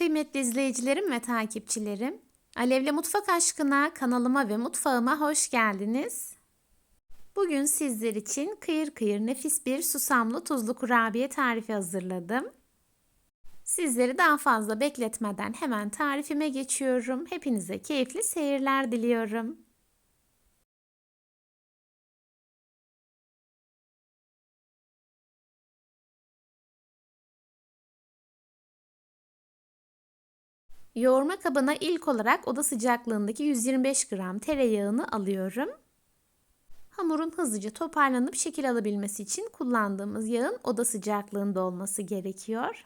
Kıymetli izleyicilerim ve takipçilerim, Alevle Mutfak Aşkına kanalıma ve mutfağıma hoş geldiniz. Bugün sizler için kıyır kıyır nefis bir susamlı tuzlu kurabiye tarifi hazırladım. Sizleri daha fazla bekletmeden hemen tarifime geçiyorum. Hepinize keyifli seyirler diliyorum. Yoğurma kabına ilk olarak oda sıcaklığındaki 125 gram tereyağını alıyorum. Hamurun hızlıca toparlanıp şekil alabilmesi için kullandığımız yağın oda sıcaklığında olması gerekiyor.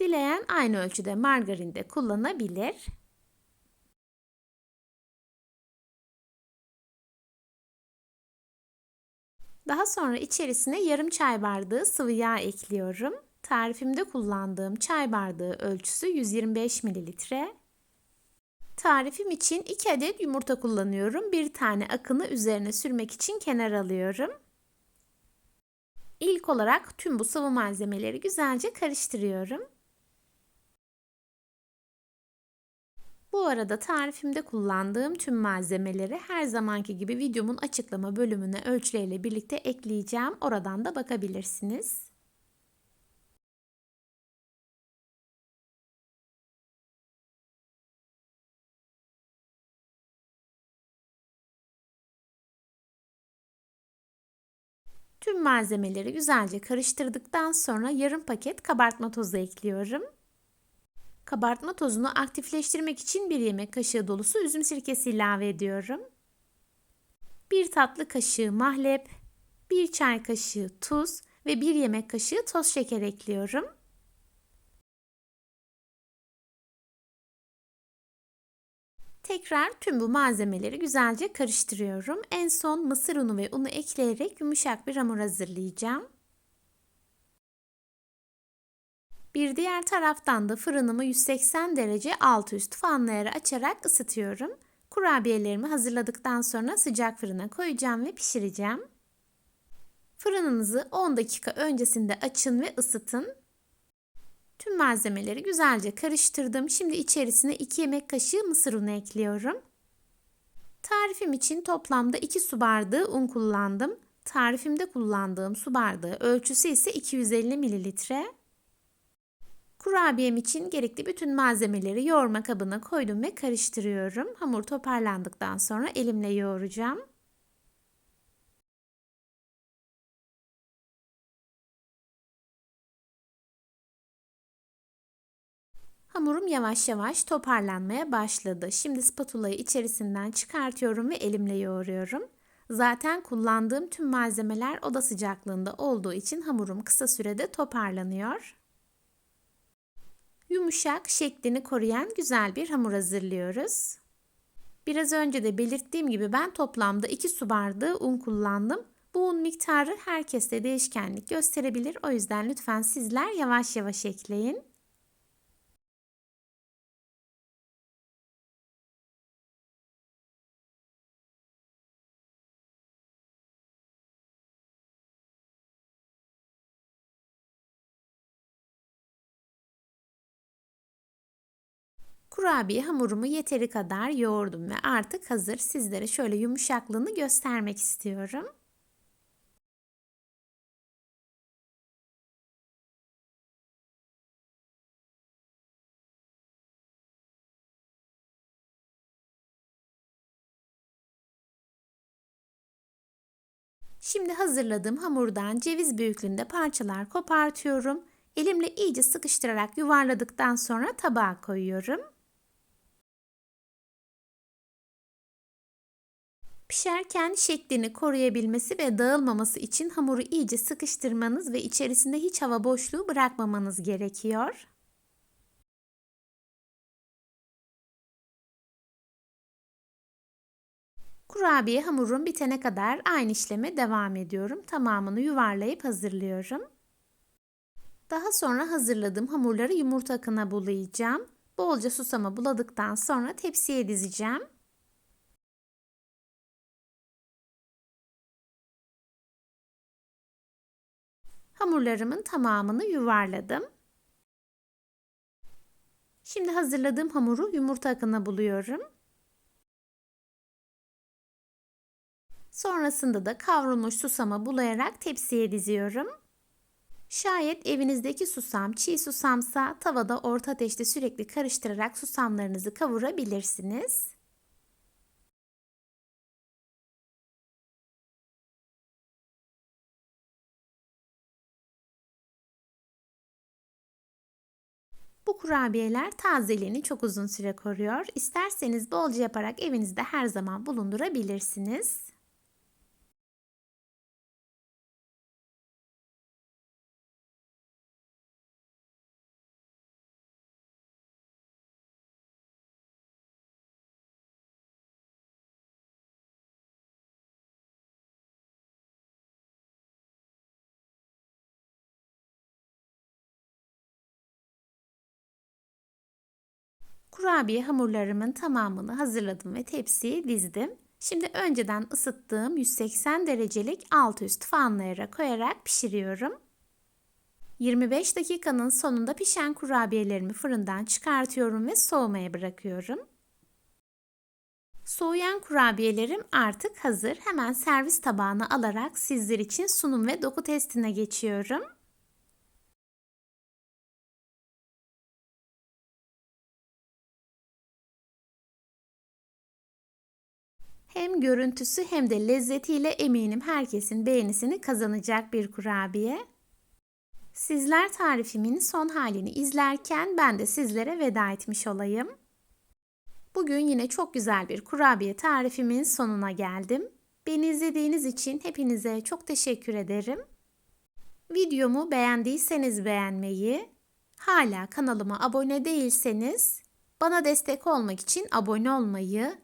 Dileyen aynı ölçüde margarin de kullanabilir. Daha sonra içerisine yarım çay bardağı sıvı yağ ekliyorum. Tarifimde kullandığım çay bardağı ölçüsü 125 mililitre. Tarifim için 2 adet yumurta kullanıyorum. Bir tane akını üzerine sürmek için kenar alıyorum. İlk olarak tüm bu sıvı malzemeleri güzelce karıştırıyorum. Bu arada tarifimde kullandığım tüm malzemeleri her zamanki gibi videomun açıklama bölümüne ölçüleriyle birlikte ekleyeceğim. Oradan da bakabilirsiniz. Tüm malzemeleri güzelce karıştırdıktan sonra yarım paket kabartma tozu ekliyorum. Kabartma tozunu aktifleştirmek için bir yemek kaşığı dolusu üzüm sirkesi ilave ediyorum. Bir tatlı kaşığı mahlep, bir çay kaşığı tuz ve bir yemek kaşığı toz şeker ekliyorum. Tekrar tüm bu malzemeleri güzelce karıştırıyorum. En son mısır unu ve unu ekleyerek yumuşak bir hamur hazırlayacağım. Bir diğer taraftan da fırınımı 180 derece alt üst fanları açarak ısıtıyorum. Kurabiyelerimi hazırladıktan sonra sıcak fırına koyacağım ve pişireceğim. Fırınınızı 10 dakika öncesinde açın ve ısıtın. Tüm malzemeleri güzelce karıştırdım. Şimdi içerisine 2 yemek kaşığı mısır unu ekliyorum. Tarifim için toplamda 2 su bardağı un kullandım. Tarifimde kullandığım su bardağı ölçüsü ise 250 mililitre. Kurabiyem için gerekli bütün malzemeleri yoğurma kabına koydum ve karıştırıyorum. Hamur toparlandıktan sonra elimle yoğuracağım. Hamurum yavaş yavaş toparlanmaya başladı. Şimdi spatulayı içerisinden çıkartıyorum ve elimle yoğuruyorum. Zaten kullandığım tüm malzemeler oda sıcaklığında olduğu için hamurum kısa sürede toparlanıyor. Yumuşak, şeklini koruyan güzel bir hamur hazırlıyoruz. Biraz önce de belirttiğim gibi ben toplamda 2 su bardağı un kullandım. Bu un miktarı herkeste değişkenlik gösterebilir. O yüzden lütfen sizler yavaş yavaş ekleyin. Kurabiye hamurumu yeteri kadar yoğurdum ve artık hazır. Sizlere şöyle yumuşaklığını göstermek istiyorum. Şimdi hazırladığım hamurdan ceviz büyüklüğünde parçalar kopartıyorum. Elimle iyice sıkıştırarak yuvarladıktan sonra tabağa koyuyorum. Pişerken şeklini koruyabilmesi ve dağılmaması için hamuru iyice sıkıştırmanız ve içerisinde hiç hava boşluğu bırakmamanız gerekiyor. Kurabiye hamurum bitene kadar aynı işleme devam ediyorum. Tamamını yuvarlayıp hazırlıyorum. Daha sonra hazırladığım hamurları yumurta akına bulayacağım. Bolca susama buladıktan sonra tepsiye dizeceğim. Hamurlarımın tamamını yuvarladım. Şimdi hazırladığım hamuru yumurta akına buluyorum. Sonrasında da kavrulmuş susama bulayarak tepsiye diziyorum. Şayet evinizdeki susam çiğ susamsa tavada orta ateşte sürekli karıştırarak susamlarınızı kavurabilirsiniz. Bu kurabiyeler tazeliğini çok uzun süre koruyor. İsterseniz bolca yaparak evinizde her zaman bulundurabilirsiniz. Kurabiye hamurlarımın tamamını hazırladım ve tepsiye dizdim. Şimdi önceden ısıttığım 180 derecelik alt üst fanlayara koyarak pişiriyorum. 25 dakikanın sonunda pişen kurabiyelerimi fırından çıkartıyorum ve soğumaya bırakıyorum. Soğuyan kurabiyelerim artık hazır. Hemen servis tabağına alarak sizler için sunum ve doku testine geçiyorum. Görüntüsü hem de lezzetiyle eminim herkesin beğenisini kazanacak bir kurabiye. Sizler tarifimin son halini izlerken ben de sizlere veda etmiş olayım. Bugün yine çok güzel bir kurabiye tarifimin sonuna geldim. Beni izlediğiniz için hepinize çok teşekkür ederim. Videomu beğendiyseniz beğenmeyi, hala kanalıma abone değilseniz bana destek olmak için abone olmayı